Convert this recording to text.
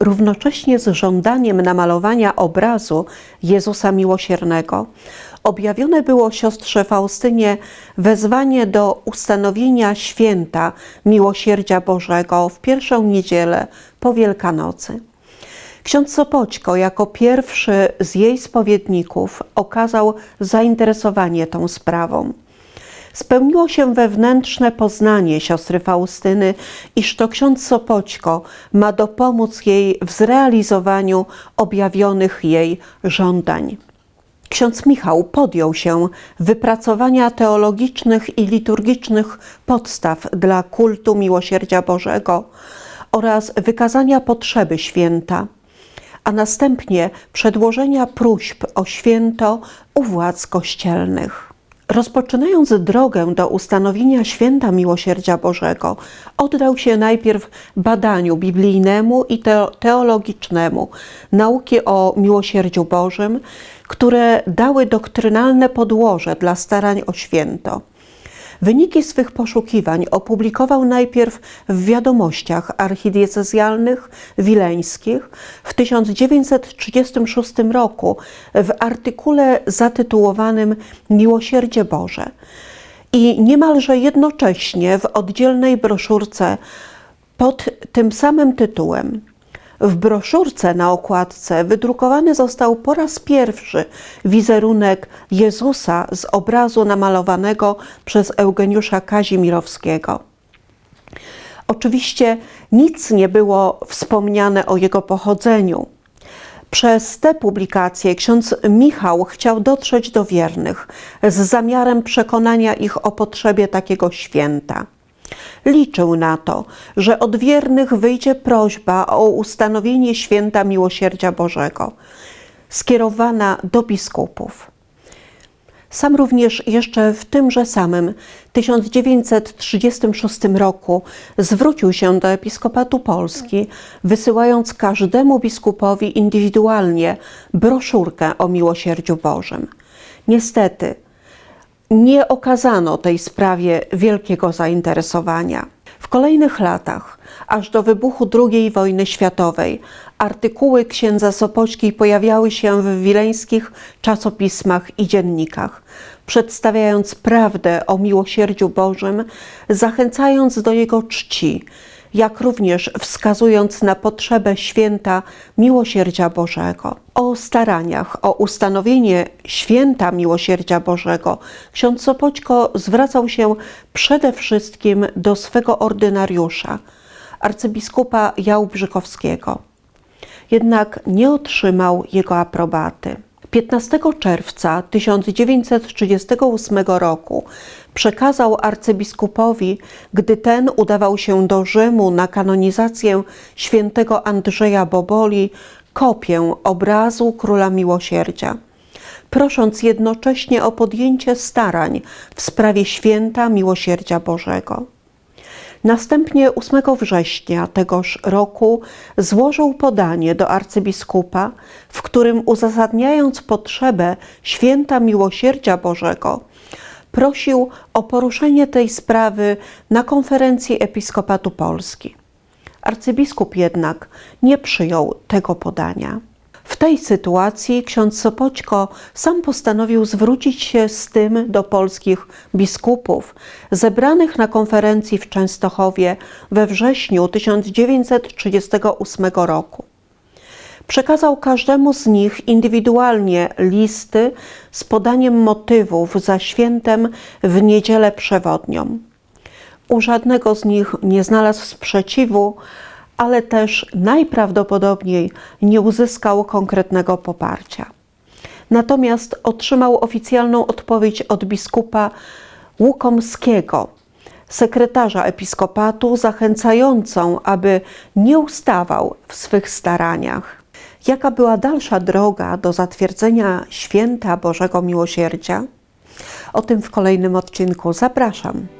równocześnie z żądaniem namalowania obrazu Jezusa Miłosiernego, objawione było siostrze Faustynie wezwanie do ustanowienia święta Miłosierdzia Bożego w pierwszą niedzielę po Wielkanocy. Ksiądz Sopoćko jako pierwszy z jej spowiedników okazał zainteresowanie tą sprawą. Spełniło się wewnętrzne poznanie siostry Faustyny, iż to ksiądz Sopoćko ma dopomóc jej w zrealizowaniu objawionych jej żądań. Ksiądz Michał podjął się wypracowania teologicznych i liturgicznych podstaw dla kultu miłosierdzia Bożego oraz wykazania potrzeby święta, a następnie przedłożenia próśb o święto u władz kościelnych. Rozpoczynając drogę do ustanowienia święta miłosierdzia Bożego, oddał się najpierw badaniu biblijnemu i teologicznemu nauki o miłosierdziu Bożym, które dały doktrynalne podłoże dla starań o święto. Wyniki swych poszukiwań opublikował najpierw w wiadomościach archidiecezjalnych wileńskich w 1936 roku w artykule zatytułowanym Miłosierdzie Boże. I niemalże jednocześnie w oddzielnej broszurce pod tym samym tytułem w broszurce na okładce wydrukowany został po raz pierwszy wizerunek Jezusa z obrazu namalowanego przez Eugeniusza Kazimirowskiego. Oczywiście nic nie było wspomniane o jego pochodzeniu. Przez te publikacje ksiądz Michał chciał dotrzeć do wiernych z zamiarem przekonania ich o potrzebie takiego święta. Liczył na to, że od wiernych wyjdzie prośba o ustanowienie święta miłosierdzia Bożego, skierowana do biskupów. Sam również jeszcze w tymże samym 1936 roku zwrócił się do Episkopatu Polski, wysyłając każdemu biskupowi indywidualnie broszurkę o miłosierdziu Bożym. Niestety, nie okazano tej sprawie wielkiego zainteresowania. W kolejnych latach, aż do wybuchu II wojny światowej, artykuły księdza Sopoćki pojawiały się w wileńskich czasopismach i dziennikach, przedstawiając prawdę o miłosierdziu Bożym, zachęcając do jego czci, jak również wskazując na potrzebę święta miłosierdzia Bożego. O staraniach o ustanowienie święta miłosierdzia Bożego ksiądz Sopoćko zwracał się przede wszystkim do swego ordynariusza, arcybiskupa Jałbrzykowskiego. Jednak nie otrzymał jego aprobaty. 15 czerwca 1938 roku przekazał arcybiskupowi, gdy ten udawał się do Rzymu na kanonizację świętego Andrzeja Boboli, kopię obrazu Króla Miłosierdzia, prosząc jednocześnie o podjęcie starań w sprawie święta Miłosierdzia Bożego. Następnie 8 września tegoż roku złożył podanie do arcybiskupa, w którym uzasadniając potrzebę święta miłosierdzia Bożego, prosił o poruszenie tej sprawy na konferencji Episkopatu Polski. Arcybiskup jednak nie przyjął tego podania. Tej sytuacji ksiądz Sopoćko sam postanowił zwrócić się z tym do polskich biskupów zebranych na konferencji w Częstochowie we wrześniu 1938 roku. Przekazał każdemu z nich indywidualnie listy z podaniem motywów za świętem w niedzielę przewodnią. U żadnego z nich nie znalazł sprzeciwu, ale też najprawdopodobniej nie uzyskał konkretnego poparcia. Natomiast otrzymał oficjalną odpowiedź od biskupa Łukomskiego, sekretarza episkopatu, zachęcającą, aby nie ustawał w swych staraniach. Jaka była dalsza droga do zatwierdzenia święta Bożego Miłosierdzia? O tym w kolejnym odcinku zapraszam.